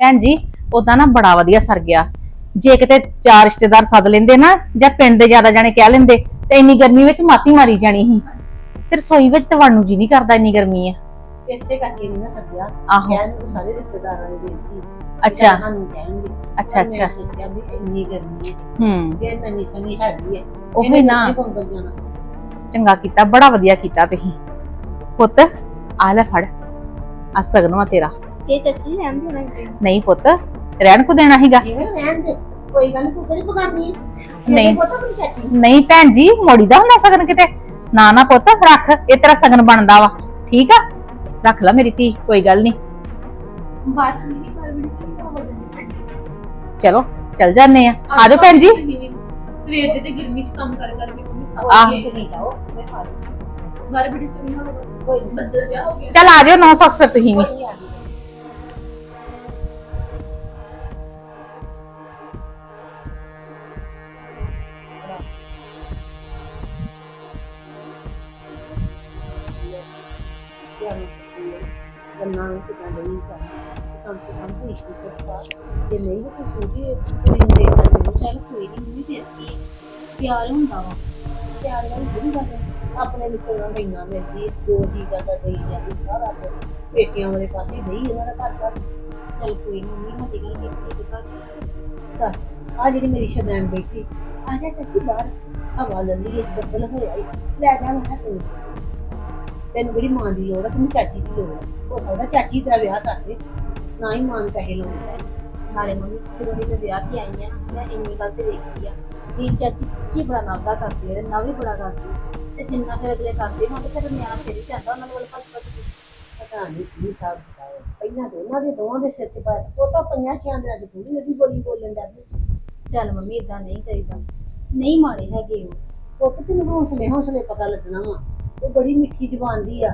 ਭੈਣ ਜੀ ਉਦਾਂ ਨਾ ਬੜਾ ਵਧੀਆ ਸਰ ਗਿਆ। ਜੇ ਕਿਤੇ ਚਾਰ ਰਿਸ਼ਤੇਦਾਰ ਸੱਦ ਲੈਂਦੇ ਨਾ ਜਾਂ ਪਿੰਡ ਦੇ ਜ਼ਿਆਦਾ ਜਾਣੇ ਕਹਿ ਲੈਂਦੇ ਤੇ ਇੰਨੀ ਗਰਮੀ ਵਿੱਚ ਮਾਤੀ ਮਾਰੀ ਜਾਣੀ ਸੀ। ਤੇ ਰਸੋਈ ਵਿੱਚ ਤਾਂ ਵੜਨ ਨੂੰ ਜੀ ਨਹੀਂ ਕਰਦਾ ਇੰਨੀ ਗਰਮੀ ਆ ਇਸੇ ਕਰਕੇ ਨਹੀਂ ਨਾ ਸੱਦਿਆ। ਆਹੋ। ਕਹਿਣ ਨੂੰ ਸਾਰੇ ਰਿਸ਼ਤੇਦਾਰਾਂ ਦੇ ਵਿੱਚ ਹੀ ਅੱਛਾ ਸਾਨੂੰ ਕਹਿਣਗੇ। ਅੱਛਾ ਪਰ ਮੈਂ ਅੱਛਾ ਸੋਚਿਆ ਵੀ ਇੰਨੀ ਗਰਮੀ ਹੈ। ਹੂੰ। ਫਿਰ ਨਵੀਂ ਸਮੀ ਹੈਗੀ ਹੈ। ਉਹ ਇਹਨੇ ਵੀ ਨਾ ਕਿੱਥੇ ਕੰਬਲ ਜਾਣਾ? ਚੰਗਾ ਕੀਤਾ ਬੜਾ ਵਧੀਆ ਕੀਤਾ ਤੁਸੀਂ। ਪੁੱਤ ਆ ਲੈ ਫੜ। ਆ ਸਗਨਵਾ ਤੇਰਾ। ਚਾਚੀ ਰਹਿਣ ਨਹੀਂ ਪੁੱਤ ਰਹਿਣ ਕੋ ਦੇਣਾ ਸੀਗਾ? ਜਿਵੇਂ ਰਹਿਣ ਦੇ। ਕੋਈ ਗੱਲ ਨੀ, ਤੂੰ ਕਿਹੜੀ ਪਕਾਨੀ ਹੈ ਨਹੀਂ। ਪਤਾ ਮੈਨੂੰ ਚਾਚੀ ਨਹੀਂ ਭੈਣ ਜੀ ਮੋੜੀ ਦਾ ਹੁੰਦਾ ਸਗਨ ਕਿਤੇ? ਨਾ ਨਾ ਪੁੱਤ ਰੱਖ। ਇਹ ਤੇਰਾ ਸਗਨ ਬਣਦਾ ਵਾ। ਠੀਕ ਆ? ਰੱਖ ਲੈ ਮੇਰੀ ਧੀ ਕੋਈ ਗੱਲ ਨਹੀਂ ਬਾਤ ਚਲੀ ਪਰ ਬੜੀ ਸਹੀ ਹੋ ਗਈ ਚਲੋ ਚੱਲ ਜਾਂਦੇ ਆ। ਆ ਜਾਓ ਭੈਣ ਜੀ। ਸਵੇਰ ਦੇ ਤੇ ਗਰਮੀ ਚ ਕੰਮ ਕਰ ਕਰ ਕੇ ਮੰਮੀ ਆਹ। ਤੇ ਨਹੀਂ ਜਾਓ ਮੈਂ ਖਾ ਲੂੰ। ਬਾਰ ਬੜੀ ਸੋਹਣੀ ਹੋ ਗਈ ਕੋਈ ਬੱਦਲ ਜਿਹਾ ਹੋ ਗਿਆ ਚੱਲ ਆ ਜਾਓ ਨੌ ਸੱਸ ਫਿਰ ਤੁਸੀਂ ਵੀ। ਕੋਈ ਨੀ। ਆ ਗਈ। ਸੇ ਕਰਦਾ ਜੇ ਨਹੀਂ ਤਾਂ ਤੂੰ ਛੋਟੀ ਕੁੜੀ ਨੂੰ ਦੇਖ ਲੈਂਦੀ ਚੱਲ ਕੋਈ ਨਹੀਂ ਮੰਮੀ ਫਿਰ ਕੀ ਹੈ। ਪਿਆਰ ਹੁੰਦਾ ਵਾ। ਪਿਆਰ ਨਾਲ ਬੜੀ ਗੱਲ ਹੈ। ਆਪਣੇ ਰਿਸ਼ਤੇਦਾਰਾਂ ਦਾ ਇੰਨਾ ਮਿਲਦੀ ਹੈ, ਜੋ ਜੀ ਕਰਦਾ ਦੇਈ ਜਾਂਦੀ ਸਾਰਾ ਕੁਝ ਪੇਕਿਆਂ ਵਾਲੇ ਪਾਸੇ ਨਹੀਂ ਇਹਨਾਂ ਦਾ ਘਰ ਘਰ। ਚੱਲ ਕੋਈ ਨਹੀਂ ਮੰਮੀ ਸਾਡੀ ਗੱਲ ਕੀਤੀ ਤੇ ਦੱਸ ਆ ਜਿਹੜੀ ਮੇਰੀ ਸ਼ਦਾਨ ਬੈਠੀ ਆ ਜਾ ਚਾਚੀ ਬਾਹਰ। ਹਵਾ ਲੱਲੀ ਇੱਕ ਬੱਦਲ ਹੋਇਆ ਈ। ਲੈ ਜਾ ਮੈਂ ਕਿਹਾ ਤੂੰ ਤੈਨੂੰ ਬੜੀ ਮਾਂ ਦੀ ਲੋੜ ਆ ਤੈਨੂੰ ਚਾਚੀ ਦੀ ਲੋੜ ਹੈ ਹੋ ਸਕਦਾ ਚਾਚੀ ਤੇਰਾ ਵਿਆਹ ਕਰ ਦੇ। ਨਾ ਹੀ ਮਾਂ ਨੂੰ ਪੈਸੇ ਲਾਉਣੇ ਨਾਲੇ ਮੰਮੀ ਜਦੋਂ ਦੀ ਮੈਂ ਵਿਆਹ ਕੇ ਆਈ ਆ ਮੈਂ ਇੰਨੀ ਗੱਲ ਤੇ ਵੇਖੀ ਆ ਵੀ ਚਾਚੀ ਸੱਚੀ ਬੜਾ ਨਵਦਾ ਕਰਦੀ ਹੈ ਨਾ ਵੀ ਬੜਾ ਕਰਦੀ ਹੈ। ਤੇ ਜਿੰਨਾ ਫਿਰ ਅਗਲੇ ਕਰਦੇ ਹੋਣ ਤੇ ਫਿਰ ਨਿਆਣਾ ਫਿਰ ਹੀ ਜਾਂਦਾ ਉਹਨਾਂ ਵੱਲ ਭੱਜ ਭੱਜ ਕੇ। ਪਤਾ ਨਹੀਂ ਕੀ ਹਿਸਾਬ ਬਤਾਓ ਪਹਿਲਾਂ ਤਾਂ ਉਹਨਾਂ ਦੇ ਦੋਵਾਂ ਦੇ ਸਿਰ 'ਚ ਪਾਇਆ ਉਹ ਤਾਂ ਪੰਜਾਂ ਛਿਆਂ ਦੇ ਅੱਜ ਪੂਰੀ ਉਹਦੀ ਬੋਲੀ ਬੋਲਣ ਦਾ ਚੱਲ ਮੰਮੀ ਇਦਾਂ ਨਹੀਂ ਕਰੀਦਾ। ਨਹੀਂ ਮਾੜੇ ਹੈਗੇ ਉਹ। ਪੁੱਤ ਤੈਨੂੰ ਹੌਸਲੇ ਹੌਸਲੇ ਪਤਾ ਲੱਗਣਾ ਵਾ। ਉਹ ਬੜੀ ਮਿੱਠੀ ਜ਼ੁਬਾਨ ਦੀ ਆ।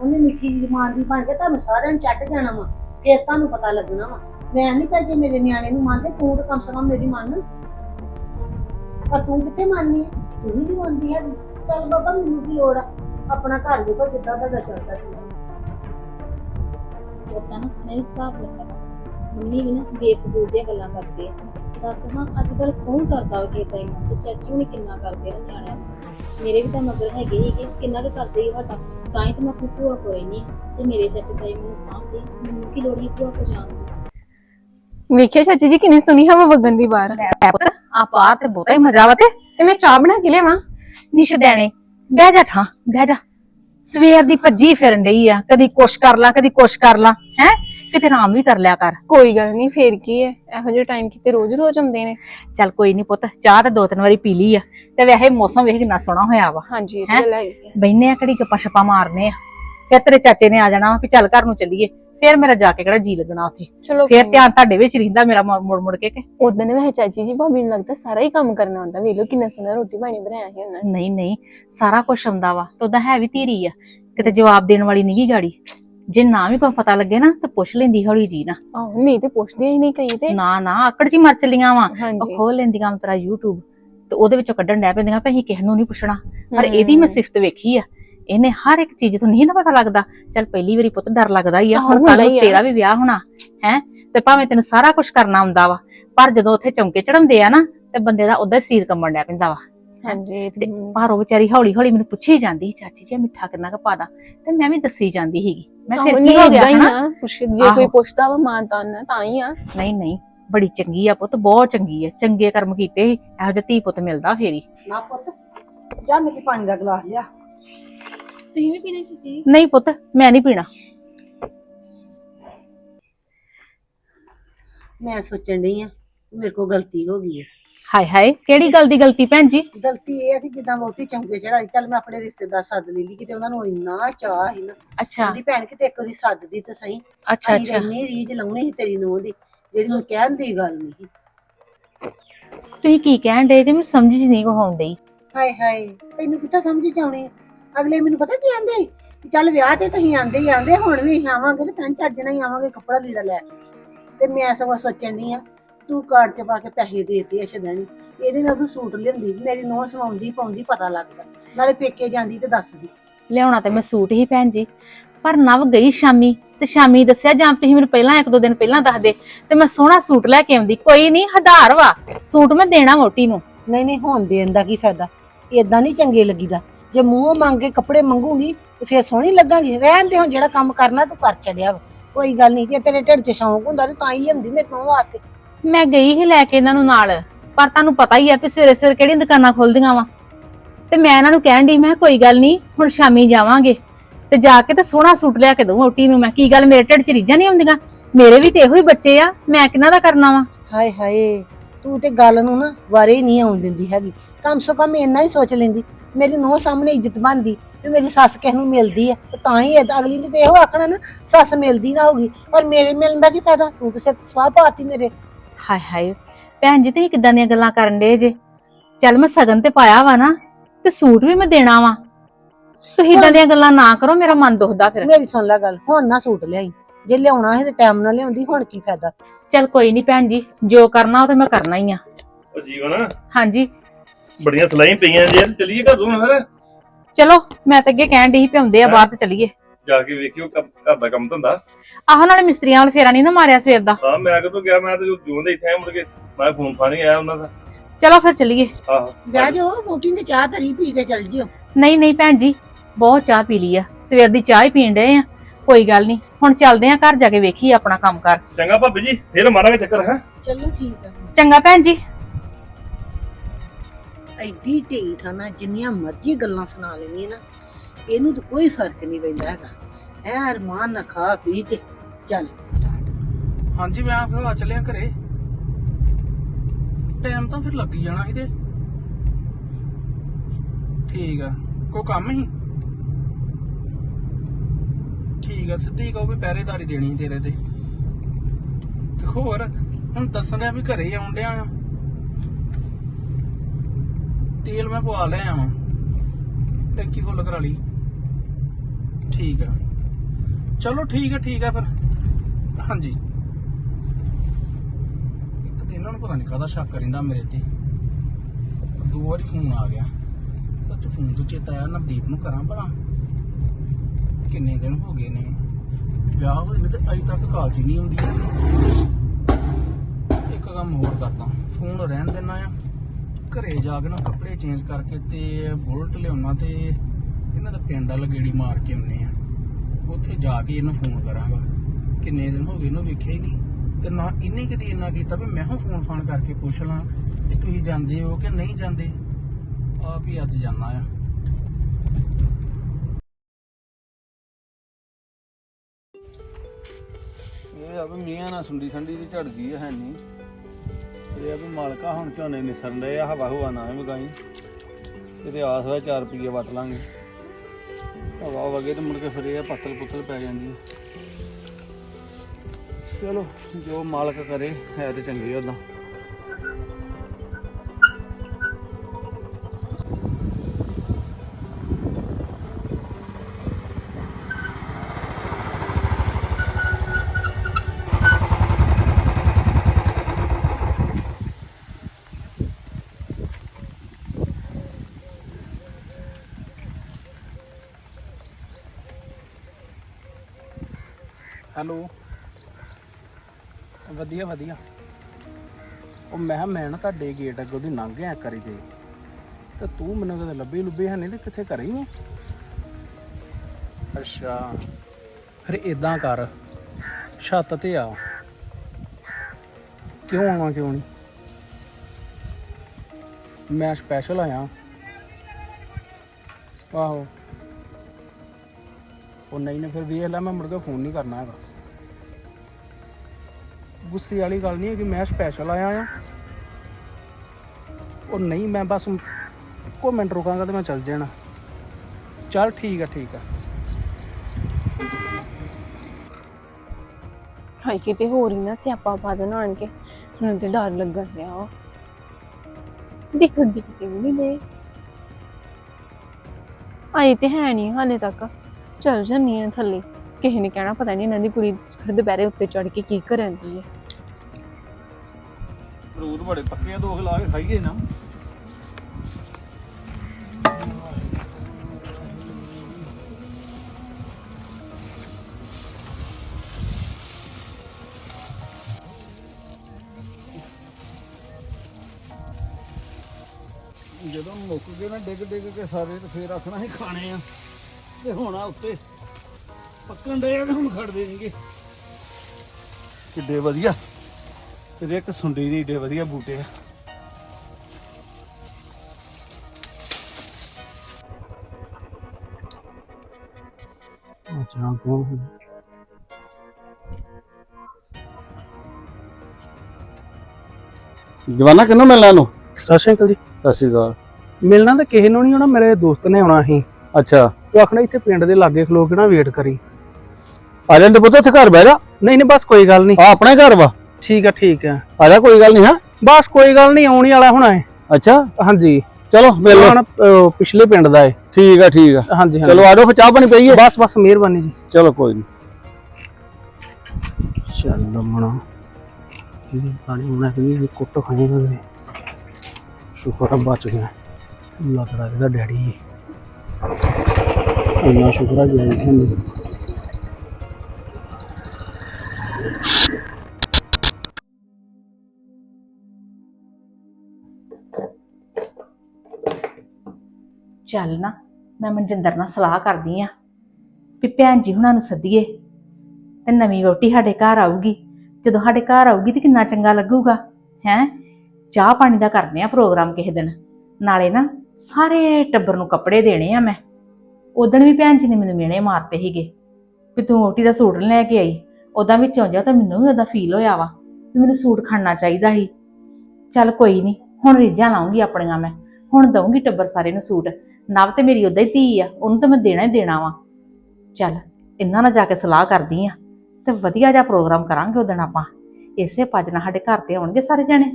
ਉਹਨੇ ਮਿੱਠੀ ਜ਼ੁਬਾਨ ਦੀ ਬਣ ਕੇ ਤੁਹਾਨੂੰ ਸਾਰਿਆਂ ਨੂੰ ਚੱਟ ਜਾਣਾ ਵਾ। ਫਿਰ ਤੁਹਾਨੂੰ ਪਤਾ ਲੱਗਣਾ ਵਾ। ਮੈਂ ਨਹੀਂ ਚਾਹੇ ਮੇਰੇ ਨਿਆਣੇ ਨੂੰ ਮੰਨਦੇ, ਤੂੰ ਤਾਂ ਕਮ ਸੇ ਕਮ ਮੇਰੀ ਮੰਨ। ਪਰ ਤੂੰ ਕਿੱਥੇ ਮੰਨਨੀ ਹੈ ਤੂੰ ਵੀ ਨਹੀਂ ਮੰਨਦੀ ਹੈ ਚੱਲ ਬਾਬਾ, ਮੈਨੂੰ ਕੀ ਲੋੜ ਆ? ਆਪਣਾ ਘਰ ਦੇਖੋ ਜਿੱਦਾਂ ਦਾ ਚੱਲਦਾ ਸੀ। ਪਤਾ ਨਾ, ਮੈਂ ਹਿਸਾਬ ਲੱਗਾ ਮੰਮੀ ਵੀ ਨਾ ਬੇਫਜ਼ੂਲ ਦੀਆਂ ਗੱਲਾਂ ਕਰਦੇ ਆ। ਦੱਸ ਹਾਂ ਅੱਜ ਕੱਲ ਕੌਣ ਕਰਦਾ ਵਾ ਕਿਦਾਂ ਇਹਨਾਂ ਤੇ ਚਾਚੀ ਹੁਣੀ ਕਿੰਨਾ ਕਰਦੇ ਨੇ ਨਿਆਣਿਆਂ ਨੂੰ? ਮੇਰੇ ਵੀ ਤਾਂ ਮਗਰ ਹੈਗੇ ਹੀਗੇ ਕਿੰਨਾ ਕੁ ਕਰਦੇ ਹੀ ਸਾਡਾ? ਤਾਂ ਹੀ ਤਾਂ ਮੈਂ ਆਪਣੀ ਭੂਆ ਕੋਲ ਰਹਿਨੀ ਜੇ ਮੇਰੇ ਚਾਚੇ ਤਾਈ ਮੈਨੂੰ ਸਾਂਭਦੇ ਮੈਨੂੰ ਕੀ ਲੋੜ ਹੈ ਭੂਆ ਕੋ ਜਾਣ ਦੀ? ਵੇਖਿਆ ਚਾਚੀ ਜੀ ਕਿੰਨੀ ਸੋਹਣੀ ਹਵਾ ਵਗਣ ਦੀ ਬਾਹਰ। ਆ ਤੇ ਬਹੁਤਾ ਹੀ ਮਜ਼ਾ ਵਾ ਤੇ। ਤੇ ਮੈਂ ਚਾਹ ਬਣਾ ਕੇ ਲਿਆਵਾਂ। ਨਿਸ਼ ਦੇਣੇ ਬਹਿ ਜਾ ਠਾਂ ਬਹਿ ਜਾ। ਸਵੇਰ ਦੀ ਭੱਜੀ ਫਿਰਨ ਡਈ ਆ ਕਦੀ ਕੁਛ ਕਰ ਲਾਂ ਕਦੀ ਕੁਛ ਕਰ ਲਾਂ ਹੈ? ਕਿਤੇ ਆਰਾਮ ਵੀ ਕਰ ਲਿਆ ਕਰ। ਕੋਈ ਗੱਲ ਨਹੀਂ ਫੇਰ ਕੀ ਹੈ? ਇਹੋ ਜਿਹੇ ਟਾਈਮ ਕਿਤੇ ਰੋਜ਼ ਰੋਜ਼ ਆਉਂਦੇ ਨੇ। ਚੱਲ ਕੋਈ ਨਹੀਂ ਪੁੱਤ ਚਾਹ ਤੇ ਦੋ ਤਿੰਨ ਵਾਰੀ ਪੀ ਲਈ ਆ। ਤੇ ਵੈਸੇ ਮੌਸਮ ਵੇਖ ਕਿੰਨਾ ਸੋਹਣਾ ਹੋਇਆ ਵਾ। ਹਾਂਜੀ ਇਹ ਹੈਂ? ਤਾਂ ਗੱਲ ਹੈਗੀ ਹੈ। ਬੈਨੇ ਆ ਘੜੀ ਗੱਪਾਂ ਛੱਪਾਂ ਮਾਰਨੇ ਆ। ਫਿਰ ਤੇਰੇ ਚਾਚੇ ਨੇ ਆ ਜਾਣਾ ਵਾ ਵੀ ਚੱਲ ਘਰ ਨੂੰ ਚੱਲੀਏ। ਫਿਰ ਮੇਰਾ ਜਾ ਕੇ ਕਿਹੜਾ ਜੀ ਲੱਗਣਾ ਉੱਥੇ। ਚਲੋ ਫਿਰ ਧਿਆਨ ਤੁਹਾਡੇ ਵਿੱਚ ਰਹਿੰਦਾ ਮੇਰਾ ਮੁੜ ਮੁੜ ਮੁੜ ਕੇ ਕਿ। ਉਦੋਂ ਨੇ ਵੈਸੇ ਚਾਚੀ ਜੀ ਭਾਬੀ ਨੂੰ ਲੱਗਦਾ ਸਾਰਾ ਹੀ ਕੰਮ ਕਰਨਾ ਹੁੰਦਾ। ਵੇਖ ਲਓ ਕਿੰਨਾ ਸੋਹਣਾ ਰੋਟੀ ਪਾਣੀ ਬਣਾਇਆ ਸੀ ਉਹਨਾਂ ਨੇ। ਨਹੀਂ ਨਹੀਂ ਸਾਰਾ ਕੁਝ ਆਉਂਦਾ ਵਾ। ਤੇ ਉਹਦਾ ਹੈ ਵੀ ਧੀਰੀ ਆ। ਕਿਤੇ ਜਵਾਬ ਦੇਣ ਵਾਲੀ ਨਹੀਂ ਗਾੜੀ। ਜੇ ਨਾ ਵੀ ਕੋਈ ਪਤਾ ਲੱਗੇ ਨਾ ਤੇ ਪੁੱਛ ਲੈਂਦੀ ਹੌਲੀ ਜੀ ਨਾ। ਆਹੋ ਨਹੀਂ ਤੇ ਪੁੱਛਦੇ ਹੀ ਨਹੀਂ ਕਈ ਤੇ। ਨਾ ਨਾ ਆਕੜ ਜੀ ਮਰ ਚਲੀਆਂ ਵਾ। ਹਾਂਜੀ। ਉਹ ਖੋਲ ਲੈਂਦੀਆਂ ਤੇਰਾ YouTube ਤੇ ਉਹਦੇ ਵਿੱਚੋਂ ਕੱਢਣ ਡੈ ਪੈਂਦੀਆਂ ਭਈ ਕਿਸੇ ਨੂੰ ਨਹੀਂ ਪੁੱਛਣਾ। ਪਰ ਇਹਦੀ ਮੈਂ ਸਿਫਤ ਵੇਖੀ ਆ। ਇਹਨੇ ਹਰ ਇੱਕ ਚੀਜ਼ ਤੋਂ ਨਹੀਂ ਨਾ ਪਤਾ ਲੱਗਦਾ। ਚੱਲ ਪਹਿਲੀ ਵਾਰੀ ਪੁੱਤ ਡਰ ਲੱਗਦਾ ਹੀ ਆ। ਆਹੋ, ਹੁਣ ਹੁੰਦਾ ਕੱਲ ਹੀ ਆ। ਤੇਰਾ ਵੀ ਵਿਆਹ ਹੋਣਾ ਹੈ? ਤੇ ਭਾਵੇਂ ਤੈਨੂੰ ਸਾਰਾ ਕੁਝ ਕਰਨਾ ਆਉਂਦਾ ਵਾ ਪਰ ਜਦੋਂ ਉੱਥੇ ਚੌਂਕੇ ਚੜਾਉਂਦੇ ਆ ਨਾ ਤੇ ਬੰਦੇ ਦਾ ਉਹਦਾ ਸੀਰ ਕੰਬਣ ਡੈ ਪੈਂਦਾ ਵਾ। ਹਾਂਜੀ ਤੇ ਪਰ ਉਹ ਵਿਚਾਰੀ ਹੌਲੀ ਹੌਲੀ ਮੈਨੂੰ ਪੁੱਛੀ ਜਾਂਦੀ ਚਾਚੀ ਜੀ ਮਿੱਠਾ ਕਿੰਨਾ ਕੁ ਪਾਦਾ? ਤੇ ਮੈਂ ਵੀ ਦੱਸੀ ਜਾਂਦੀ ਸੀਗੀ। ਮੈਂ ਫਿਰ ਕੀ ਹੋ ਗਿਆ ਹਨਾ? ਆ ਪੁੱਛ ਜੇ ਕੋਈ। ਪੁੱਛਦਾ ਵਾ ਮਾਂ ਤਾਂ ਨਾ ਤਾਂ ਹੀ ਆ। ਨਹੀਂ ਨਹੀਂ ਬੜੀ ਚੰਗੀ ਆ ਪੁੱਤ ਬਹੁਤ ਚੰਗੀ ਆ ਚੰਗੇ ਕਰਮ ਕੀਤੇ ਸੀ, ਇਹੋ ਜਿਹਾ ਧੀ ਪੁੱਤ ਮਿਲਦਾ ਫੇਰੀ। ਨਾ ਪੁੱਤ ਜਾ ਮੇਰੀ ਪਾਣੀ ਦਾ ਗਲਾਸ ਲਿਆ। ਤੁਸੀਂ ਵੀ ਪੀਣਾ ਚਾਚੀ ਨਹੀਂ ਪੁੱਤ ਮੈਂ ਨਹੀਂ ਪੀਣਾ। ਮੈਂ ਸੋਚਣ ਡਈ ਆ ਮੇਰੇ ਕੋਲ ਗਲਤੀ ਹੋ ਗਈ ਹੈ ਹਾਏ ਹਾਏ ਕਿਹੜੀ ਗੱਲ ਦੀ ਗਲਤੀ ਭੈਣ ਜੀ? ਗਲਤੀ ਇਹ ਹੈ ਕਿ ਜਿੱਦਾਂ ਵੋਟੀ ਚੌਂਕੇ ਚੜਾਈ ਚੱਲ ਮੈਂ ਆਪਣੇ ਰਿਸ਼ਤੇਦਾਰ ਸੱਦ ਲੈਂਦੀ ਕਿਤੇ ਉਹਨਾਂ ਨੂੰ ਇੰਨਾ ਚਾਹ ਸੀ ਨਾ। ਅੱਛਾ। ਕਹਿੰਦੀ ਭੈਣ ਕਿਤੇ ਇੱਕ ਵਾਰੀ ਸੱਦਦੀ ਤੇ ਸਹੀ। ਅੱਛਾ ਅਸੀਂ ਅੱਛਾ। ਇੰਨੀ ਰੀਝ ਲਾਉਣੀ ਸੀ ਤੇਰੀ ਨੂੰਹ ਦੀ ਜਿਹੜੀ ਤੂੰ ਕਹਿਣ ਦੀ ਗੱਲ ਨਹੀਂ ਸੀ। ਤੁਸੀਂ ਕੀ ਕਹਿਣ ਦੇ ਜੇ? ਮੈਨੂੰ ਸਮਝ ਚ ਨਹੀਂ ਕੋ ਆਉਂਦੀ ਹਾਏ ਹਾਏ ਤੈਨੂੰ ਕਿੱਥੋਂ ਸਮਝ ਚ ਆਉਣੀ ਹੈ? ਅਗਲੇ ਮੈਨੂੰ ਪਤਾ ਕੀ ਆਂਦੇ? ਵੀ ਚੱਲ ਵਿਆਹ ਤੇ ਤੁਸੀਂ ਆਂਦੇ ਹੀ ਆਂਦੇ ਹੁਣ ਵੀ ਅਸੀਂ ਆਵਾਂਗੇ ਤੇ ਪੈਂ ਚੱਜ ਨਾਲ ਹੀ ਆਵਾਂਗੇ ਕੱਪੜਾ ਲੀੜਾ ਲੈ ਕੇ। ਤੇ ਮੈਂ ਸਗੋਂ ਸੋਚਣ ਦੀ ਆ ਤੂੰ ਕਾਰਡ ਚ ਪਾ ਕੇ ਪੈਸੇ ਦੇਤੇ ਅਸ਼ਦਣੀ ਇਹਦੇ ਨਾਲ ਤੂੰ ਸੂਟ ਲਿਆਂਦੀ ਮੇਰੀ ਨੂੰਹ ਸਵਾਉਂਦੀ ਪਾਉਂਦੀ ਪਤਾ ਲੱਗਦਾ। ਨਾਲੇ ਪੇਕੇ ਜਾਂਦੀ ਤੇ ਦੱਸਦੀ। ਲਿਆਉਣਾ ਤੇ ਮੈਂ ਸੂਟ ਹੀ ਭੈਣ ਜੀ। ਪਰ ਨਵ ਗਈ ਸ਼ਾਮੀ ਤੇ ਸ਼ਾਮੀ ਦੱਸਿਆ ਜਾਂ ਤੁਸੀਂ ਮੈਨੂੰ ਪਹਿਲਾਂ ਇੱਕ ਦੋ ਦਿਨ ਪਹਿਲਾਂ ਦੱਸ ਦੇ ਤੇ ਮੈਂ ਸੋਹਣਾ ਸੂਟ ਲੈ ਕੇ ਆਉਂਦੀ। ਕੋਈ ਨਹੀਂ ਹਜ਼ਾਰ ਵਾ। ਸੂਟ ਮੈਂ ਦੇਣਾ ਮੋਟੀ ਨੂੰ। ਨਹੀਂ ਨਹੀਂ ਹੋਣ ਦੇਣ ਦਾ ਕੀ ਫਾਇਦਾ? ਇਦਾਂ ਨਹੀਂ ਚੰਗੇ ਲੱਗੀਦਾ। ਜੇ ਮੂੰਹੋਂ ਮੰਗ ਕੇ ਕੱਪੜੇ ਮੰਗੂਗੀ ਤੇ ਫੇਰ ਸੋਹਣੀ ਲੱਗਾਂਗੀ। ਰਹਿਣ ਦੇ ਹੁਣ ਜਿਹੜਾ ਕੰਮ ਕਰਨਾ ਤੂੰ ਕਰ ਛੱਡਿਆ ਵਾ। ਕੋਈ ਗੱਲ ਨਹੀਂ ਜੇ ਤੇਰੇ ਢਿੱਡ 'ਚ ਸ਼ੌਂਕ ਹੁੰਦਾ ਤੇ ਤਾਂ ਹੀ ਲਿਆਉਂਦੀ ਮੇਰੇ ਤੋਂ ਵਾਸਤੇ ਮੈਂ ਗਈ ਹੀ ਲੈ ਕੇ ਇਹਨਾਂ ਨੂੰ ਨਾਲ, ਪਰ ਤੁਹਾਨੂੰ ਪਤਾ ਹੀ ਆ ਕਿ ਸਵੇਰੇ ਸਵੇਰੇ ਕਿਹੜੀਆਂ ਦੁਕਾਨਾਂ ਖੁੱਲਦੀਆਂ ਵਾ। ਤੇ ਮੈਂ ਇਹਨਾਂ ਨੂੰ ਕਹਿਣ ਦੀ ਮੈਂ ਕਿਹਾ ਕੋਈ ਗੱਲ ਨਹੀਂ, ਹੁਣ ਸ਼ਾਮੀ ਜਾਵਾਂਗੇ। ਤੇ ਜਾ ਕੇ ਤੇ ਸੋਹਣਾ ਸੂਟ ਲਿਆ ਕੇ ਦਊਂ ਓਟੀ ਨੂੰ। ਮੈਂ ਕੀ ਗੱਲ, ਮੇਰੇ ਢਿੱਡ 'ਚ ਰੀਝਾਂ ਨਹੀਂ ਆਉਂਦੀਆਂ? ਮੇਰੇ ਵੀ ਤੇ ਇਹੋ ਹੀ ਬੱਚੇ ਆ, ਮੈਂ ਕਿਹਨਾਂ ਦਾ ਕਰਨਾ ਵਾ? ਹਾਏ ਹਾਏ, ਤੂੰ ਤੇ ਗੱਲ ਨੂੰ ਨਾ ਵਾਰੇ ਨਹੀਂ ਆਉਣ ਦਿੰਦੀ ਹੈਗੀ। ਕਮ ਸੋ ਕਮ ਇੰਨਾ ਹੀ ਸੋਚ ਲੈਂਦੀ, ਮੇਰੀ ਨੂੰਹ ਸਾਹਮਣੇ ਇੱਜ਼ਤ ਬਣਦੀ, ਵੀ ਮੇਰੀ ਸੱਸ ਕਿਸ ਨੂੰ ਮਿਲਦੀ ਹੈ ਤੇ ਤਾਂ ਹੀ ਏਦਾਂ ਅਗਲੀ ਨੇ ਤੇ ਇਹੋ ਆਖਣਾ ਨਾ, ਸੱਸ ਮਿਲਦੀ ਨਾ ਹੋਊਗੀ, ਪਰ ਮੇਰੇ ਮਿਲਣ ਦਾ ਕੀ ਫਾਇਦਾ? ਤੂੰ ਤੇ ਸਿਰ ਤੇ ਸਵਾਹ ਪਾਤੀ ਮੇਰੇ। ਹਾਏ ਹਾਏ ਭੈਣ ਜੀ ਤੁਸੀਂ ਕਿੱਦਾਂ ਦੀਆਂ ਗੱਲਾਂ ਕਰਨ ਦੇ ਜੇ? ਚੱਲ ਮੈਂ ਸਗਨ ਤੇ ਪਾਇਆ ਵਾ ਨਾ ਤੇ ਸੂਟ ਵੀ ਮੈਂ ਦੇਣਾ ਵਾ। ਤੁਸੀਂ ਇਦਾਂ ਦੀਆਂ ਗੱਲਾਂ ਨਾ ਕਰੋ ਮੇਰਾ ਮਨ ਦੁਖਦਾ ਫਿਰ। ਮੇਰੀ ਸੁਣ ਲੈ ਗੱਲ ਹੁਣ ਨਾ ਸੂਟ ਲਿਆਈ। ਜੇ ਲਿਆਉਣਾ ਸੀ ਤੇ ਟਾਈਮ ਨਾਲ ਲਿਆਉਂਦੀ ਹੁਣ ਕੀ ਫਾਇਦਾ? ਚੱਲ ਕੋਈ ਨਹੀਂ ਭੈਣ ਜੀ ਜੋ ਕਰਨਾ ਉਹ ਤੇ ਮੈਂ ਕਰਨਾ ਹੀ ਆ। ਉਹ ਜੀਵਨ ਹਾਂਜੀ। ਬੜੀਆਂ ਸਲਾਈਆਂ ਪਈਆਂ ਜੇ ਚੱਲੀਏ ਘਰ ਨੂੰ ਫਿਰ? ਚਲੋ ਮੈਂ ਤਾਂ ਅੱਗੇ ਕਹਿਣ ਦੀ ਪਿਆਉਂਦੇ ਆ ਬਾਅਦ ਚ ਚੱਲੀਏ। ਜਾ ਕੇ ਵੇਖਿਓ ਕੰਮ- ਘਰ ਦਾ ਕੰਮ ਧੰਦਾ। ਆਹ ਨਾਲੇ ਮਿਸਤਰੀਆਂ ਵਾਲ ਫੇਰਾ ਨਹੀਂ ਨਾ ਮਾਰਿਆ ਸਵੇਰ ਦਾ। ਹਾਂ ਮੈਂ ਕਦੋਂ ਗਿਆ? ਮੈਂ ਤਾਂ ਜੂਨ ਦੇ ਇੱਥੇ ਆਇਆ ਮੁੜ ਕੇ ਮੈਂ ਫੋਨ ਫਾਨ ਹੀ ਆਇਆ ਉਹਨਾਂ ਦਾ। ਚਲੋ ਫਿਰ ਚੱਲੀਏ। ਆਹੋ ਬਹਿ ਜਾਓ ਮੋਟੀ ਨੇ ਚਾਹ ਧਰੀ ਪੀ ਕੇ ਚੱਲ ਜਿਓ। ਨਹੀਂ ਨਹੀਂ ਭੈਣ ਜੀ ਬਹੁਤ ਚਾਹ ਪੀ ਲਈ ਆ। ਸਵੇਰ ਦੀ ਚਾਹ ਹੀ ਪੀਣ ਡਏ ਆ। ਕੋਈ ਗੱਲ ਨਹੀਂ ਹੁਣ ਚੱਲਦੇ ਆ ਘਰ ਜਾ ਕੇ ਵੇਖੀਏ ਆਪਣਾ ਕੰਮ ਕਰ। ਚੰਗਾ ਭਾਬੀ ਜੀ ਫੇਰ ਮਾਰਾਂਗੇ ਚੱਕਰ ਹੈ? ਚਲੋ ਠੀਕ ਆ। ਚੰਗਾ ਭੈਣ ਜੀ। ਐਡੀ ਢੀਠ ਆ ਨਾ ਜਿੰਨੀਆਂ ਮਰਜ਼ੀ ਗੱਲਾਂ ਸੁਣਾ ਲੈਣੀ ਨਾ। ਇਹਨੂੰ ਤਾਂ ਕੋਈ ਫ਼ਰਕ ਨਹੀਂ ਪੈਂਦਾ ਹੈਗਾ। ਐ ਅਰਮਾਨ ਨਾ ਖਾ ਪੀ ਤੇ ਚੱਲ। ਹਾਂਜੀ, ਮੈਂ ਫਿਰ ਆ ਚੱਲਿਆ ਘਰੇ। ਟਾਈਮ ਤਾਂ ਫਿਰ ਲੱਗ ਹੀ ਜਾਣਾ ਸੀ ਠੀਕ ਆ, ਕੋਈ ਕੰਮ ਹੀ ਠੀਕ ਆ, ਸਿੱਧੀ ਕਹੋ ਵੀ ਪਹਿਰੇਦਾਰੀ ਦੇਣੀ ਤੇਰੇ ਤੇ। ਤੇ ਹੋਰ, ਹੁਣ ਦੱਸਣ ਡਿਆ ਵੀ ਘਰੇ ਆਉਣ ਡਿਆ ਆ। ਤੇਲ ਮੈਂ ਪਵਾ ਲਿਆ ਆਵਾਂ। ਟੈਂਕੀ ਫੁੱਲ ਕਰਾ ਲਈ। ਠੀਕ ਆ। ਚਲੋ ਠੀਕ ਆ ਠੀਕ ਆ ਫਿਰ। ਹਾਂਜੀ। ਇੱਕ ਤੇ ਇਹਨਾਂ ਨੂੰ ਪਤਾ ਨਹੀਂ ਕਾਹਦਾ ਸ਼ੱਕ ਕਰਿੰਦਾ ਮੇਰੇ ਤੇ। ਦੋ ਵਾਰੀ ਫੋਨ ਆ ਗਿਆ। ਸੱਚ ਫੋਨ ਤੋਂ ਚੇਤਾ ਆਇਆ ਨਵਦੀਪ ਨੂੰ ਕਰਾਂ ਭਲਾ। ਕਿੰਨੇ ਦਿਨ ਹੋ ਗਏ ਨੇ। ਵਿਆਹ ਹੋਏ ਨੇ ਤੇ ਅਜੇ ਤੱਕ ਕਾਲ ਚ ਨਹੀਂ ਆਉਂਦੀ ਇੱਕ ਕੰਮ ਹੋਰ ਕਰਦਾ। ਫੋਨ ਰਹਿਣ ਦੇਣਾ ਆ। ਘਰੇ ਜਾ ਕੇ ਨਾ ਕੱਪੜੇ ਚੇਂਜ ਕਰਕੇ ਤੇ ਬੁਲਟ ਲਿਆਉਣਾ ਤੇ ਇਹਨਾਂ ਦਾ ਪਿੰਡ ਵਾਲਾ ਗੇੜੀ ਮਾਰ ਕੇ ਆਉਨੇ ਆ। ਉੱਥੇ ਜਾ ਕੇ ਇਹਨੂੰ ਫੋਨ ਕਰਾਂਗਾ। ਕਿੰਨੇ ਦਿਨ ਹੋ ਗਏ ਇਹਨੂੰ ਵੇਖਿਆ ਹੀ ਨਹੀਂ। ਤੇ ਨਾ ਇਹਨੇ ਕਦੀ ਇੰਨਾ ਕੀਤਾ ਵੀ ਮੈਂ ਹਾਂ ਫੋਨ ਫਾਨ ਕਰਕੇ ਪੁੱਛ ਲਾਂ ਕਿ ਤੁਸੀਂ ਜਾਂਦੇ ਹੋ ਕਿ ਨਹੀਂ ਜਾਂਦੇ। ਆਪ ਹੀ ਅੱਜ ਜਾਣਾ ਆ। ਇਹ ਆ ਵੀ ਮੀਆਂ ਨਾ ਸੁੰਡੀ ਸੰਡੀ ਦੀ ਝੜਦੀ ਹੈ ਨਹੀਂ। ਇਹ ਆ ਵੀ ਮਾਲਕਾ ਹੁਣ ਝੋਨੇ ਨਿਸਰਨ ਦੇ ਆ ਹਵਾ ਹੁਆ ਨਾ ਮਗਾਈ। ਕਿਤੇ ਆਸ ਹੋਇਆ 4 ਰੁਪਏ ਵਟ ਲਾਂਗੇ। ਹਵਾ ਵਗੇ ਤੇ ਮੁੜ ਕੇ ਫਿਰ ਇਹ ਪੱਤਲ ਪੁੱਤਲ ਪੈ ਜਾਂਦੀ ਹੈ ਚਲੋ, ਜੋ ਮਾਲਕ ਕਰੇ ਹੈ ਤੇ ਚੰਗੀ ਉਹਦਾ ਹੈਲੋ। ਵਧੀਆ ਵਧੀਆ। ਉਹ ਮੈਂ ਕਿਹਾ, ਮੈਂ ਨਾ ਤੁਹਾਡੇ ਗੇਟ ਅੱਗੇ ਦੀ ਲੰਘ ਗਿਆ ਕਰੀ ਤੇ। ਤੇ ਤੂੰ ਮੈਨੂੰ ਕਦੇ ਲੱਭੀ ਲੁੱਭੀ ਹੈ ਨਹੀਂ ਤੇ ਕਿੱਥੇ ਘਰੇ ਹੀ ਹੈ ਅੱਛਾ। ਫਿਰ ਇਦਾਂ ਕਰ, ਛੱਤ ਤੇ ਆ। ਕਿਉਂ ਆਵਾਂ, ਕਿਉਂ ਨਹੀਂ? ਮੈਂ ਸਪੈਸ਼ਲ ਆਇਆ। ਆਹੋ। ਉਹ ਨਹੀਂ ਨਾ ਫਿਰ ਵੇਖ ਲੈ, ਮੈਂ ਮੁੜ ਕੇ ਫੋਨ ਨਹੀਂ ਕਰਨਾ ਹੈਗਾ। ਗੁੱਸੇ ਵਾਲੀ ਗੱਲ ਨਹੀਂ ਹੈ ਕਿ ਮੈਂ ਸਪੈਸ਼ਲ ਆਇਆ ਆ ਉਹ ਨਹੀਂ, ਮੈਂ ਬਸ ਕੋ ਮਿੰਟ ਰੁਕਾਂਗਾ ਤੇ ਮੈਂ ਚੱਲ ਜਾਣਾ। ਚੱਲ ਠੀਕ ਆ ਠੀਕ ਆ। ਹਾਈ ਕਿਤੇ ਹੋਰ ਹੀ ਨਾ ਸਿਆਪਾ ਪਾ ਦੇਣ ਆਣ ਕੇ। ਮੈਨੂੰ ਤੇ ਡਰ ਲੱਗਣ ਡਿਆ ਵਾ। ਦਿਖਣ ਦੀ ਕਿਤੇ ਵੀ ਨਹੀਂ ਦੇ। ਆਏ ਤੇ ਹੈ ਨਹੀਂ ਹਾਲੇ ਤੱਕ। ਚੱਲ ਜੰਨੀ ਆ ਥੱਲੇ। ਕਿਸੇ ਨੇ ਕਹਿਣਾ ਪਤਾ ਨਹੀਂ ਇਹਨਾਂ ਦੀ ਕੁੜੀ ਦੁਪਹਿਰੇ ਉੱਤੇ ਚੜ ਕੇ ਕੀ ਕਰਨ ਦੀ ਹੈ ਅਮਰੂਦ ਬੜੇ ਪੱਕੇ ਆ, ਦੋ ਲਾ ਕੇ ਖਾਈਏ ਨਾ। ਜਦੋਂ ਮੁੱਕ ਗਏ ਨਾ, ਡਿੱਗ ਡਿੱਗ ਕੇ ਸਾਰੇ ਤੇ ਫੇਰ ਆਖਣਾ ਹੀ ਖਾਣੇ ਆ। ਤੇ ਹੁਣ ਆ ਉੱਤੇ ਪੱਕਣ ਦੇ ਹੁਣ ਖੜਦੇ ਨਹੀਂਗੇ ਕਿੱਡੇ ਵਧੀਆ। ਤੇ ਇੱਕ ਸੁੰਡੀ ਦੀ ਏਡੇ ਵਧੀਆ ਬੂਟੇ ਆ। ਅੱਛਾ ਹੈ ਜਵਾਨਾ ਕਿੰਨੂੰ ਮਿਲਣਾ ਨੂੰ ਸਤਿ ਸ਼੍ਰੀ ਅਕਾਲ ਜੀ। ਸਤਿ ਸ਼੍ਰੀ ਅਕਾਲ। ਮਿਲਣਾ ਤਾਂ ਕਿਸੇ ਨੂੰ ਨਹੀਂ ਆਉਣਾ ਮੇਰੇ ਦੋਸਤ ਨੇ ਆਉਣਾ ਸੀ। ਅੱਛਾ। ਉਹ ਆਖਣਾ ਇੱਥੇ ਪਿੰਡ ਦੇ ਲਾਗੇ ਖਲੋ ਕੇ ਨਾ ਵੇਟ ਕਰੀ। ਆ ਜਾਂਦੇ ਪੁੱਤ ਇੱਥੇ ਘਰ ਬਹਿ ਜਾ। ਨਹੀਂ ਨਹੀਂ ਬਸ ਕੋਈ ਗੱਲ ਨਹੀਂ। ਆ ਆਪਣਾ ਹੀ ਘਰ ਵਾ। ਠੀਕ ਆ ਠੀਕ ਆ। ਆ ਜਾ ਕੋਈ ਗੱਲ ਨਹੀਂ ਹਾਂ। ਬਸ ਕੋਈ ਗੱਲ ਨਹੀਂ ਆਉਣੀ ਵਾਲਾ ਹੋਣਾ ਹੈ ਅੱਛਾ। ਹਾਂਜੀ। ਚਲੋ ਮਿਲ ਲਓ। ਹੁਣ ਅਹ, ਪਿਛਲੇ ਪਿੰਡ ਦਾ ਹੈ ਠੀਕ ਆ ਠੀਕ ਆ। ਹਾਂਜੀ ਹਾਂਜੀ। ਚਲੋ ਆਜੋ ਫਿਰ ਚਾਹ ਪਾਣੀ ਪਈਏ। ਬਸ ਬਸ ਮਿਹਰਬਾਨੀ ਜੀ। ਚਲੋ ਕੋਈ ਨਹੀਂ ਚੱਲ ਲੰਮਣਾ। ਇਹ ਪਾਣੀ ਹੁਣਾ ਕਿ ਕੁੱਟ ਖਾਏਗਾ ਨੇ। ਸ਼ੁਕਰ ਆ ਬਚ ਗਿਆ। ਲੱਗਦਾ ਇਹਦਾ ਡੈਡੀ ਇੰਨਾ ਸ਼ੁਕਰ ਆ ਜੀ ਚੱਲ ਨਾ, ਮੈਂ ਮਨਜਿੰਦਰ ਨਾਲ ਸਲਾਹ ਕਰਦੀ ਆ ਵੀ ਭੈਣ ਜੀ ਹੁਣਾਂ ਨੂੰ ਸੱਦੀਏ ਤੇ ਨਵੀਂ ਵਹੁਟੀ ਸਾਡੇ ਘਰ ਆਊਗੀ। ਜਦੋਂ ਸਾਡੇ ਘਰ ਆਊਗੀ ਤੇ ਕਿੰਨਾ ਚੰਗਾ ਲੱਗੂਗਾ, ਹੈ? ਚਾਹ ਪਾਣੀ ਦਾ ਕਰਦੇ ਆ ਪ੍ਰੋਗਰਾਮ ਕਿਸੇ ਦਿਨ। ਨਾਲੇ ਨਾ ਸਾਰੇ ਟੱਬਰ ਨੂੰ ਕੱਪੜੇ ਦੇਣੇ ਆ ਮੈਂ। ਉਦੋਂ ਵੀ ਭੈਣ ਜੀ ਨੇ ਮੈਨੂੰ ਮਿਹਣੇ ਮਾਰਤੇ ਸੀਗੇ ਵੀ ਤੂੰ ਵਹੁਟੀ ਦਾ ਸੂਟ ਲੈ ਕੇ ਆਈ। ਉਦਾਂ ਵਿੱਚ ਜਾ ਤਾਂ ਮੈਨੂੰ ਵੀ ਉਹਦਾ ਫੀਲ ਹੋਇਆ ਵਾ ਵੀ ਮੈਨੂੰ ਸੂਟ ਖੜਨਾ ਚਾਹੀਦਾ ਸੀ। ਚੱਲ ਕੋਈ ਨਹੀਂ ਹੁਣ ਰੀਝਾਂ ਲਾਉਂਗੀ ਆਪਣੀਆਂ ਮੈਂ। ਹੁਣ ਦਊਂਗੀ ਟੱਬਰ ਸਾਰੇ ਨੂੰ ਸੂਟ। ਨਵ ਤੇ ਮੇਰੀ ਉਦਾਂ ਹੀ ਧੀ ਆ ਉਹਨੂੰ ਤਾਂ ਮੈਂ ਦੇਣਾ ਹੀ ਦੇਣਾ ਵਾ। ਚੱਲ ਇਹਨਾਂ ਨਾਲ ਜਾ ਕੇ ਸਲਾਹ ਕਰਦੀ ਆ ਤੇ ਵਧੀਆ ਜਿਹਾ ਪ੍ਰੋਗਰਾਮ ਕਰਾਂਗੇ ਉਦੋਂ ਆਪਾਂ। ਇਸੇ ਪੱਜ ਨਾਲ ਸਾਡੇ ਘਰ ਤੇ ਆਉਣਗੇ ਸਾਰੇ ਜਣੇ।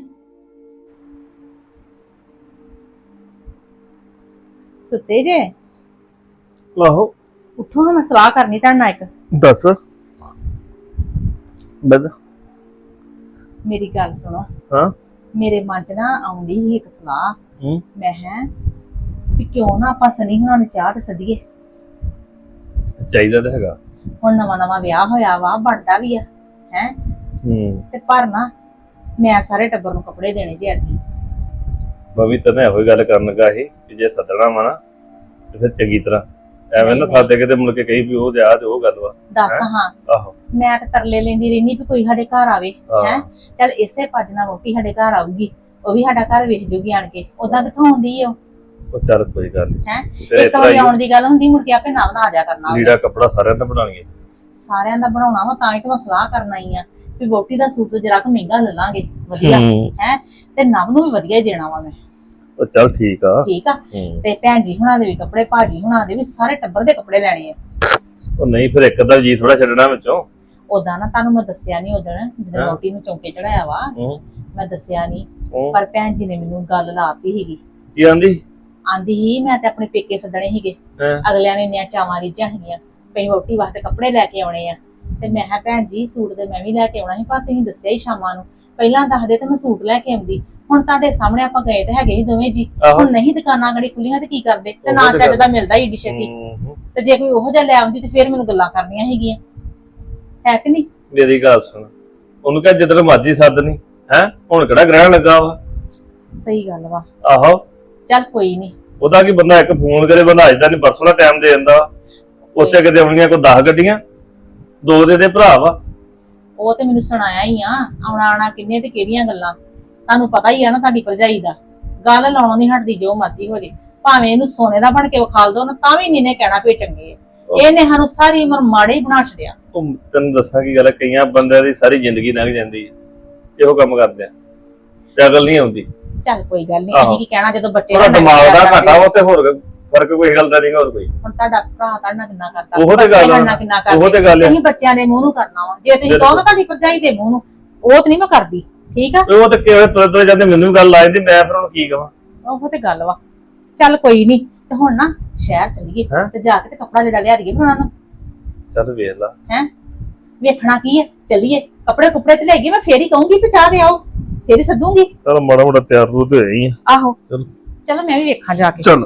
ਸੁੱਤੇ ਜੇ? ਆਹੋ। ਉੱਠੋ ਹਾਂ ਮੈਂ ਸਲਾਹ ਕਰਨੀ ਤੁਹਾਡੇ ਨਾਲ ਇੱਕ। ਦੱਸ। ਬਦ ਮੇਰੀ ਗੱਲ ਸੁਣੋ। ਹਾਂ। ਮੇਰੇ ਮਨ 'ਚ ਨਾ ਆਉਂਦੀ ਸੀ ਇੱਕ ਸਲਾਹ। ਹੂੰ। ਮੈਂ ਹੈ ਕਿਉਂ ਨਾ ਆਪਾਂ ਸਨੀ ਹੁਣਾਂ ਨੂੰ ਚਾਹ ਤੇ ਸਦੀਏ। ਚਾਹੀਦਾ ਤਾਂ ਹੈਗਾ। ਹੁਣ ਨਵਾਂ ਨਵਾਂ ਵਿਆਹ ਹੋਇਆ ਵਾ ਬਣਦਾ ਵੀ ਆ ਹੈ? ਹੂੰ। ਤੇ ਪਰ ਨਾ ਮੈਂ ਸਾਰੇ ਟੱਬਰ ਨੂੰ ਕੱਪੜੇ ਦੇਣੇ ਜੇ ਅੱਗੇ। ਮੈਂ ਵੀ ਤੈਨੂੰ ਇਹੋ ਹੀ ਗੱਲ ਕਰਨ ਲੱਗਾ ਸੀ ਕਿ ਜੇ ਸੱਦਣਾ ਵਾ ਨਾ ਤੇ ਫਿਰ ਚੰਗੀ ਤਰ੍ਹਾਂ। ਐਵੇਂ ਨਾ ਨਹੀਂ, ਸਾਦੇ ਕਿਤੇ ਮੁੜ ਕੇ ਕਹੀ ਵੀ ਉਹ ਜਾ ਤੇ ਉਹ ਗੱਲ ਵਾ। ਦੱਸ ਹਾਂ? ਆਹੋ। ਮੈਂ ਤੇ ਤਰਲੇ ਲੈਂਦੀ ਰਹਿਨੀ ਵੀ ਕੋਈ ਸਾਡੇ ਘਰ ਆਵੇ ਹਾਂ। ਹੈ? ਚੱਲ ਇਸੇ ਭੱਜ ਨਾਲ ਵੋਟੀ ਸਾਡੇ ਘਰ ਆਊਗੀ ਉਹ ਵੀ ਸਾਡਾ ਘਰ ਵੇਖ ਜੂਗੀ ਆਣ ਕੇ। ਉਦਾਂ ਕਿੱਥੋਂ ਆਉਂਦੀ ਓ ਉਹ ਚੱਲ ਕੋਈ ਗੱਲ ਨਹੀਂ ਹੈਂ? ਤੇਰੇ ਇੱਕ ਵਾਰੀ ਆਉਣ ਦੀ ਗੱਲ ਹੁੰਦੀ ਮੁੜ ਕੇ ਆਪੇ ਨਾ ਬਣਾ ਜਾ ਕਰਨਾ ਉਹਨੇ। ਲੀੜਾ ਕੱਪੜਾ ਸਾਰਿਆਂ ਦਾ ਬਣਾ ਲਈਏ ਸਾਰਿਆਂ ਦਾ ਬਣਾਉਣਾ ਵਾ ਤਾਂ ਹੀ ਤਾਂ ਮੈਂ ਸਲਾਹ ਕਰਨ ਆਈ ਆ ਵੀ ਵੋਟੀ ਦਾ ਸੂਟ ਜਰਾ ਕੁ ਮਹਿੰਗਾ ਲੈ ਲਾਂਗੇ ਵਧੀਆ। ਹੈ। ਤੇ ਨਵ ਨੂੰ ਵੀ ਵਧੀਆ ਹੀ ਦੇਣਾ ਵਾ ਮੈਂ। ਉਹ ਚੱਲ ਠੀਕ ਆ। ਠੀਕ ਆ? ਹੂੰ। ਤੇ ਭੈਣ ਜੀ ਹੁਣਾਂ ਦੇ ਵੀ ਕੱਪੜੇ ਭਾਜੀ ਹੁਣਾਂ ਦੇ ਵੀ ਸਾਰੇ ਟੱਬਰ ਦੇ ਕੱਪੜੇ ਲੈਣੇ ਆ। ਉਹ ਨਹੀਂ ਫਿਰ ਇੱਕ ਅੱਧਾ ਜੀ ਥੋੜਾ ਛੱਡਣਾ ਵਿੱਚੋਂ। ਉਦਾਂ ਨਾ ਤੁਹਾਨੂੰ ਮੈਂ ਦੱਸਿਆ ਨਹੀਂ ਉਦੋਂ ਜਦੋਂ ਹਾਂ। ਵੋਟੀ ਨੂੰ ਚੌਂਕੇ ਚੜਾਇਆ ਵਾ। ਮੈਂ ਦੱਸਿਆ ਨਹੀਂ। ਪਰ ਭੈਣ ਜੀ ਨੇ ਮੈਨੂੰ ਗੱਲ ਲਾਤੀ ਸੀਗੀ। ਕੀ ਆਂਦੀ? ਆਂਦੀ ਹੀ ਮੈਂ ਤੇ ਆਪਣੇ ਪੇਕੇ ਸੱਦਣੇ ਸੀਗੇ। ਹਾਂ। ਅਗਲਿਆਂ ਨੇ ਨਿਆ ਚਾਵਾਂ ਰੀਝਾਂ ਹੈਗੀਆਂ ਪਈ ਵੋਟੀ ਵਾਸਤੇ ਕੱਪੜੇ ਲੈ ਕੇ ਆਉਣੇ ਆ। ਤੇ ਮੈਂ ਕਿਹਾ ਭੈਣ ਜੀ ਸੂਟ ਤੇ ਮੈਂ ਵੀ ਲੈ ਕੇ ਆਉਣਾ ਸੀ ਪਰ ਤੁਸੀਂ ਦੱਸਿਆ ਹੀ ਸ਼ਾਮਾਂ ਨੂੰ। ਪਹਿਲਾਂ ਦੱਸਦੇ ਤੇ ਮੈਂ ਸੂਟ ਲੈ ਕੇ ਆਉਂਦੀ। ਹੁਣ ਤੁਹਾਡੇ ਸਾਹਮਣੇ ਆਪਾਂ ਗਏ ਤੇ ਹੈਗੇ ਸੀ ਦੋਵੇਂ ਜੀ। ਆਹੋ। ਹੁਣ ਨਹੀਂ ਦੁਕਾਨਾਂ ਗੜੀ ਖੁੱਲੀਆਂ ਤੇ ਕੀ ਕਰਦੇ? ਤੇ ਉਹੋ ਨਾ ਤੇ ਚੱਜ ਗੱਲ। ਦਾ ਮਿਲਦਾ ਏਡੀ ਛੇਤੀ। ਹੂੰ। ਤੇ ਜੇ ਕੋਈ ਉਹੋ ਜਿਹਾ ਲੈ ਆਉਂਦੀ ਤੇ ਫਿਰ ਮੈਨੂੰ ਗੱਲਾਂ ਕਰਨੀਆਂ ਹੈਗੀਆਂ ਹੈ ਕਿ ਨਹੀਂ? ਮੇਰੀ ਗੱਲ ਸੁਣ। ਉਹਨੂੰ ਕਹ ਜਿੱਦਣ ਮਰਜ਼ੀ ਸੱਦ ਨਹੀਂ ਹੈ? ਹੁਣ ਕਿਹੜਾ ਗ੍ਰਹਿਣ ਲੱਗਾ ਵਾ? ਸਹੀ ਗੱਲ ਵਾ। ਆਹੋ। ਚੱਲ ਕੋਈ ਨਹੀਂ ਉਹਦਾ ਕੀ ਬੰਦਾ ਇੱਕ ਫੋਨ ਕਰੇ ਬੰਦਾ ਅੱਜ ਦਾ ਨਹੀਂ ਪਰਸੋਂ ਦਾ ਟਾਈਮ ਦੇ ਦਿੰਦਾ। ਉੱਥੇ ਕਿਤੇ ਆਉਣੀਆਂ ਕੋਈ 10 ਗੱਡੀਆਂ? ਦੋ ਦੇ ਦੇ ਭਰਾ ਵਾ। ਉਹ ਤੇ ਮੈਨੂੰ ਸੁਣਾਇਆ ਹੀ ਆ ਆਉਣਾ ਆਣਾ ਕਿੰਨੇ ਤੇ ਕਿਹੜੀਆਂ ਗੱਲਾਂ। ਤੁਹਾਨੂੰ ਪਤਾ ਹੀ ਆ ਨਾ ਤੁਹਾਡੀ ਭਰਜਾਈ ਦਾ। ਗੱਲ ਲਾਉਣੋਂ ਨਹੀਂ ਹਟਦੀ ਜੋ ਮਰਜ਼ੀ ਹੋ ਜੇ। ਭਾਵੇਂ ਇਹਨੂੰ ਸੋਨੇ ਦਾ ਬਣ ਕੇ ਵਿਖਾਲ ਦੋ ਨਾ ਤਾਂ ਵੀ ਨਹੀਂ ਨੇ ਕਹਿਣਾ ਵੀ ਇਹ ਚੰਗੇ ਆ। ਇਹਨੇ ਸਾਨੂੰ ਸਾਰੀ ਉਮਰ ਮਾੜੇ ਹੀ ਬਣਾ ਛੜਿਆ ਉਹ ਤੈਨੂੰ ਦੱਸਾਂ ਕੀ ਗੱਲ ਹੈ ਕਈਆਂ ਬੰਦਿਆਂ ਦੀ ਸਾਰੀ ਜ਼ਿੰਦਗੀ ਲੰਘ ਜਾਂਦੀ ਹੈ ਇਹੋ ਕੰਮ ਕਰਦੇ ਆ। ਤੇ ਅਕਲ ਨਹੀਂ ਆਉਂਦੀ। ਚੱਲ ਕੋਈ ਗੱਲ ਨਹੀਂ। ਅਸੀਂ ਕੀ ਕਹਿਣਾ ਜਦੋਂ ਬੱਚੇ ਥੋੜਾ ਦਿਮਾਗ ਦਾ ਘਾਟਾ ਵਾ ਤੇ ਹੋਰ ਫ਼ਰਕ ਕੋਈ ਗੱਲ ਦਾ ਨਹੀਂਗਾ ਹੋਰ ਕੋਈ। ਹੁਣ ਤੁਹਾਡਾ ਭਰਾ ਕਰਨਾ ਕਿੰਨਾ ਕਰਦਾ ਉਹੋ ਤੇ ਗੱਲ। ਕਰਨਾ ਕਿੰਨਾ ਉਹੋ ਕਰਦੇ ਤੇ ਗੱਲ। ਅਸੀਂ ਬੱਚਿਆਂ ਦੇ ਮੂੰਹ ਨੂੰ ਕਰਨਾ ਵਾ। ਜੇ ਤੁਸੀਂ। ਕਹੋ ਤੁਹਾਡੀ ਭਰਜਾਈ ਦੇ ਮੂੰਹ ਨੂੰ ਉਹ ਤੇ ਨਹੀਂ ਮੈਂ ਕਰਦੀ ਠੀਕ ਆ? ਉਹ ਤੇ ਕਿਵੇਂ ਤੁਰੇ ਤੁਰੇ ਜਾਂਦੇ ਮੈਨੂੰ ਗੱਲ ਆ ਜਾਂਦੀ ਮੈਂ ਫਿਰ ਹੁਣ ਕੀ ਕਵਾਂ? ਉਹ ਤੇ ਗੱਲ ਵਾ। ਚੱਲ ਕੋਈ ਨਹੀਂ ਤੇ ਹੁਣ ਨਾ ਸ਼ਹਿਰ ਚੱਲੀਏ? ਤੇ ਜਾ ਕੇ ਤੇ ਕੱਪੜਾ ਜਿਹੜਾ ਲਿਆ ਦਈਏ ਉਹਨਾਂ ਨੂੰ। ਚੱਲ ਵੇਖ ਲਾ। ਹੈ? ਵੇਖਣਾ ਕੀ ਹੈ ਚੱਲੀਏ। ਕੱਪੜੇ ਕੁਪੜੇ ਤੇ ਲੈ ਗਏ ਮੈਂ ਫੇਰ ਹੀ ਕਹੂੰਗੀ ਕਿ ਚਾਹ ਦੇ ਆਓ। ਫੇਰ ਸੱਦੂਗੀ? ਚਲ ਮਾੜਾ ਮੋਟਾ ਤਿਆਰ ਤੂਰ ਤੇ ਹੋਈ ਆ। ਆਹੋ। ਚਲੋ। ਚਲੋ ਮੈਂ ਵੀ ਵੇਖਾਂ ਜਾ ਕੇ। ਚੱਲ।